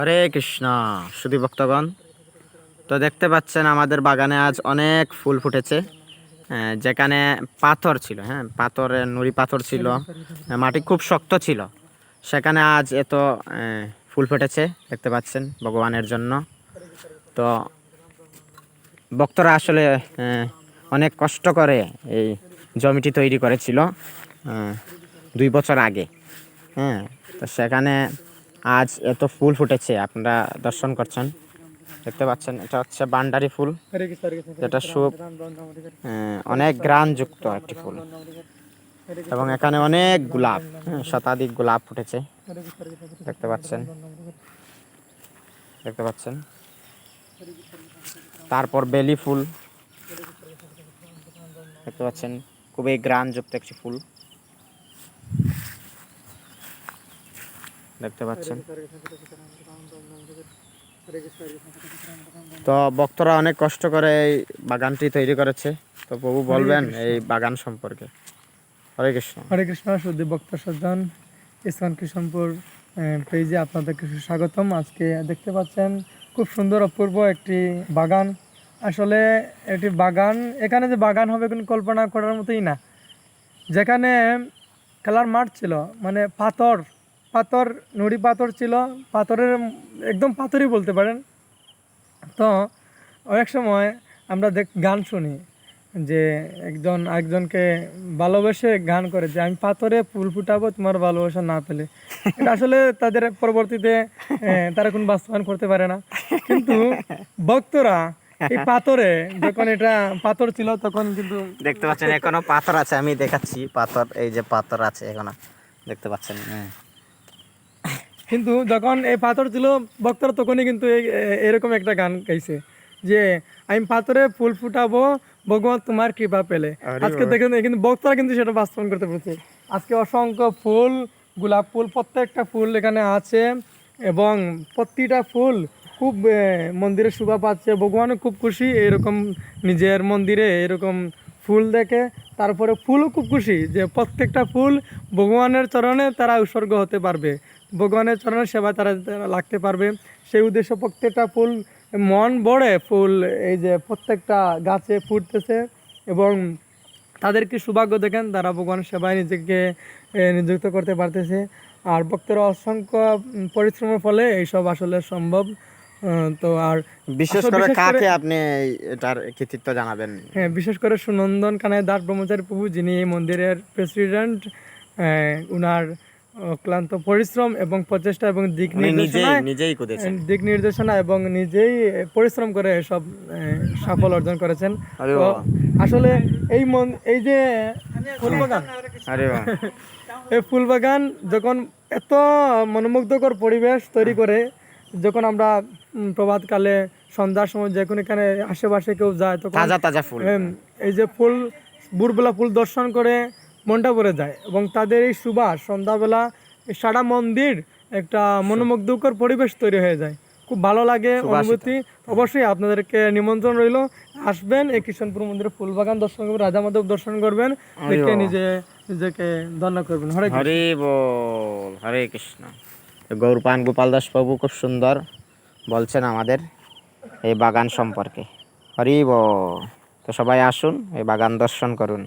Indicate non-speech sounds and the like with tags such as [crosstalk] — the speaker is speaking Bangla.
হরে কৃষ্ণ সুধী ভক্তগণ। তো দেখতে পাচ্ছেন আমাদের বাগানে আজ অনেক ফুল ফুটেছে। যেখানে পাথর ছিল হ্যাঁ পাথরের নুড়ি পাথর ছিল মাটি খুব শক্ত ছিল। সেখানে আজ এত ফুল ফুটেছে, দেখতে পাচ্ছেন, ভগবানের জন্য। তো ভক্তরা আসলে অনেক কষ্ট করে এই জমিটি তৈরি করেছিল দুই বছর আগে হ্যাঁ তো সেখানে আজ এত ফুল ফুটেছে আপনারা দর্শন করছেন। দেখতে পাচ্ছেন এটা হচ্ছে বান্ডারি ফুল যেটা খুব আহ, অনেক গ্রানযুক্ত একটি ফুল। এবং এখানে অনেক গোলাপ হ্যাঁ, শতাধিক গোলাপ ফুটেছে। দেখতে পাচ্ছেন দেখতে পাচ্ছেন। তারপর বেলি ফুল দেখতে পাচ্ছেন খুবই গ্রানযুক্ত একটি ফুল। দেখতে পাচ্ছেন। তো ভক্তরা অনেক কষ্ট করে এই বাগানটি তৈরি করেছে। তো প্রভু বলবেন এই বাগান সম্পর্কে। হরে কৃষ্ণ। হরে কৃষ্ণ সুদীপ ভক্ত সজ্জন ইসলাম কৃষ্ণপুর পেজে আপনাদেরকে স্বাগতম আজকে দেখতে পাচ্ছেন খুব সুন্দর অপূর্ব একটি বাগান। আসলে একটি বাগান এখানে যে বাগান হবে কোনো কল্পনা করার মতোই না। যেখানে খেলার মাঠ ছিল মানে পাথর পাথর, নুড়ি পাথর ছিল। পাথরের একদম পাথরই বলতে পারেন। তো অনেক সময় আমরা দেখ, গান শুনি যে একজন একজনকে ভালোবেসে গান করে যে, আমি পাথরে ফুল ফুটাবো, তোমার ভালোবাসা না পেলে। এটা আসলে তাদের পরবর্তীতে তারা কোনো বাস্তবায়ন করতে পারে না। কিন্তু ভক্তরা এই পাথরে যখন এটা পাথর ছিল, তখন কিন্তু দেখতে পাচ্ছেন, এখনও পাথর আছে, আমি দেখাচ্ছি। পাথর, এই যে পাথর আছে, এখনও দেখতে পাচ্ছেন হ্যাঁ। কিন্তু যখন এই পাথর ছিল ভক্তরা তখনই কিন্তু এরকম একটা গান গাইছে যে আমি পাথরে ফুল ফুটাবো ভগবান তোমার কৃপা পেলে। আজকে দেখেন কিন্তু ভক্তরা কিন্তু সেটা বাস্তবায়ন করতে পেরেছে। আজকে অসংখ্য ফুল গোলাপ ফুল প্রত্যেকটা ফুল এখানে আছে এবং প্রতিটা ফুল খুব মন্দিরে শোভা পাচ্ছে। ভগবানও খুব খুশি এরকম নিজের মন্দিরে এরকম ফুল দেখে। তারপরে ফুলও খুব খুশি যে প্রত্যেকটা ফুল ভগবানের চরণে তারা উৎসর্গ হতে পারবে। ভগবানের চরণের সেবা তারা লাগতে পারবে। সেই উদ্দেশ্য প্রত্যেকটা ফুল, মন বড়ে ফুল এই যে প্রত্যেকটা গাছে ফুটতেছে এবং তাদেরকে সৌভাগ্য দেখেন, তারা ভগবানের সেবায় নিজেকে নিযুক্ত করতে পারতেছে। আর ভক্তরা অসংখ্য পরিশ্রমের ফলে এইসব আসলে সম্ভব। তো আর বিশেষ করে কাকে আপনি এটার কৃতিত্ব জানাবেন? হ্যাঁ বিশেষ করে সুনন্দন কানাই দাস ব্রহ্মচারী প্রভু যিনি এই মন্দিরের প্রেসিডেন্ট উনার অক্লান্ত পরিশ্রম এবং প্রচেষ্টা এবং দিক কুদেছেন দিক নির্দেশনা এবং নিজেই পরিশ্রম করে সব সাফল অর্জন করেছেন। তো আসলে এই মন এই যে ফুল বাগান [laughs] এই ফুল বাগান যখন এত মনোমুগ্ধকর পরিবেশ তৈরি করে যখন আমরা প্রভাতকালে সন্ধ্যার সময় যখন এখানে আশেপাশে কেউ যায় তখন তাজা তাজা ফুল। এই যে ফুল ভোরবেলা ফুল দর্শন করে মনটা ভরে যায় এবং তাদের এই সুবাস সন্ধ্যাবেলা সারা মন্দির একটা মনোমুগ্ধকর পরিবেশ তৈরি হয়ে যায়। খুব ভালো লাগে অনুভূতি। অবশ্যই আপনাদেরকে নিমন্ত্রণ রইল। আসবেন এই কিষণপুর মন্দিরে ফুল বাগান দর্শন করবেন রাজা মাধব দর্শন করবেন। দেখে নিজে নিজেকে ধন্য করবেন। হরে হরে বল হরে কৃষ্ণ। গৌরপান গোপাল দাস বাবু খুব সুন্দর। বলছেন আমাদের এই বাগান সম্পর্কে। হরি বল তো সবাই আসুন এই বাগান দর্শন করুন।